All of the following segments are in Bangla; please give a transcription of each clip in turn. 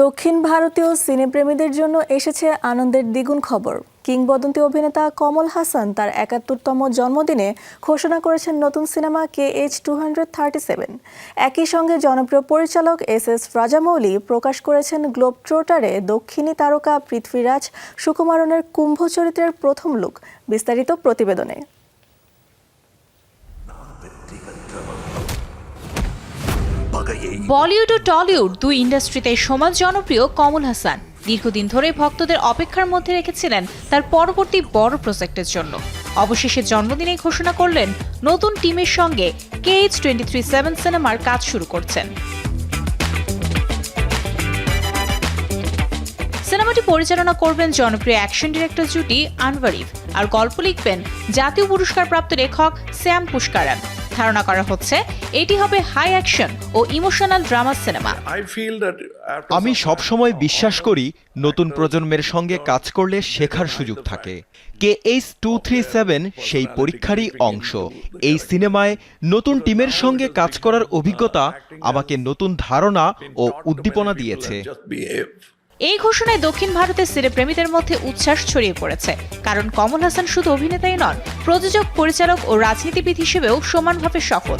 দক্ষিণ ভারতীয় সিনেপ্রেমীদের জন্য এসেছে আনন্দের দ্বিগুণ খবর। কিংবদন্তি অভিনেতা কমল হাসান তার একাত্তরতম জন্মদিনে ঘোষণা করেছেন নতুন cinema K H two hundred thirty seven. একই সঙ্গে জনপ্রিয় পরিচালক এস এস রাজামৌলি প্রকাশ করেছেন গ্লোব ট্রোটারে দক্ষিণী তারকা পৃথ্বীরাজ সুকুমারনের কুম্ভ চরিত্রের প্রথম লুক, বিস্তারিত প্রতিবেদনে। বলিউড ও টলিউড দুই ইন্ডাস্ট্রিতে সমান জনপ্রিয় কমল হাসান। দীর্ঘদিন ধরে ভক্তদের অপেক্ষার মধ্যে রেখেছিলেন তার পরবর্তী বড় প্রজেক্টের জন্য। অবশেষে জন্মদিনেই ঘোষণা করলেন, নতুন টিমের সঙ্গে কেএইচ টোয়েন্টি থ্রি সেভেন সিনেমার কাজ শুরু করছেন। সিনেমাটি পরিচালনা করবেন জনপ্রিয় অ্যাকশন ডিরেক্টর জুটি আনভারিফ আর গল্প লিখবেন জাতীয় পুরস্কারপ্রাপ্ত লেখক স্যাম পুষ্কারান। ধারণা করা হচ্ছে এটি হবে হাই অ্যাকশন ও ইমোশনাল ড্রামা সিনেমা আমি সবসময় বিশ্বাস করি নতুন প্রজন্মের সঙ্গে কাজ করলে শেখার সুযোগ থাকে। K H two three seven সেই পরীক্ষারই অংশ। এই সিনেমায় নতুন টিমের সঙ্গে কাজ করার অভিজ্ঞতা আমাকে নতুন ধারণা ও উদ্দীপনা দিয়েছে. এই ঘোষণায় দক্ষিণ ভারতের সিনেপ্রেমীদের মধ্যে উচ্ছ্বাস ছড়িয়ে পড়েছে। কারণ কমল হাসান শুধু অভিনেতাই নন, প্রযোজক, পরিচালক ও রাজনীতিবিদ হিসেবেও সমানভাবে সফল।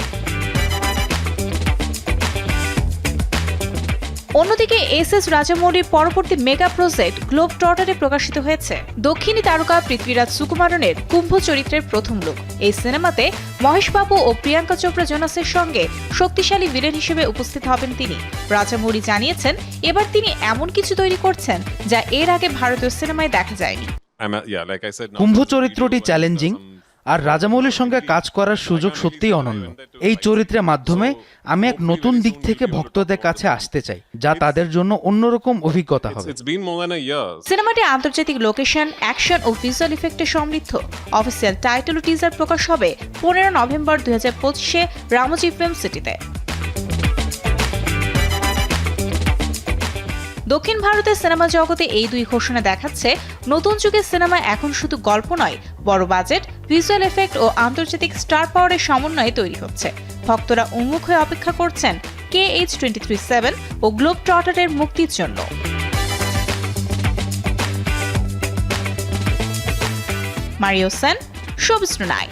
অন্যদিকে এস এস রাজামৌলির পরবর্তী মেগা প্রজেক্ট গ্লোব টর্টারে প্রকাশিত হয়েছে। দক্ষিণী তারকা পৃথ্বীরাজ সুকুমারনের কুম্ভ চরিত্রের প্রথম লুক। এই সিনেমাতে মহেশবাবু ও প্রিয়াঙ্কা চোপড়া জোনাসের সঙ্গে শক্তিশালী ভিলেন হিসেবে উপস্থিত হবেন তিনি। রাজামৌলি জানিয়েছেন এবার তিনি এমন কিছু তৈরি করছেন যা এর আগে ভারতীয় সিনেমায় দেখা যায়নি। কুম্ভ চরিত্রটি চ্যালেঞ্জিং আর রাজামৌলির সঙ্গে কাজ করার সুযোগ সত্যিই অনন্য। এই চরিত্রের মাধ্যমে আমি এক নতুন দিক থেকে ভক্তদের কাছে আসতে চাই যা তাদের জন্য অন্যরকম অভিজ্ঞতা হবে. সিনেমাটি আন্তর্জাতিক লোকেশন অ্যাকশন ও ভিজুয়াল ইফেক্টে সমৃদ্ধ। অফিসিয়াল টাইটেল ও টিজার প্রকাশ হবে পনেরো নভেম্বর দুই হাজার পঁচিশে রামজি ফিল্ম সিটিতে দক্ষিণ ভারতের সিনেমা জগতে এই দুই ঘোষণা দেখাচ্ছে, নতুন যুগের সিনেমা এখন শুধু গল্প নয়, বড় বাজেট ভিজুয়াল এফেক্ট ও আন্তর্জাতিক স্টার পাওয়ারের সমন্বয়ে তৈরি হচ্ছে। ভক্তরা উন্মুখ হয়ে অপেক্ষা করছেন K H twenty three seven ও গ্লোব টর্টারের মুক্তির জন্য। Mario Sen showbiz night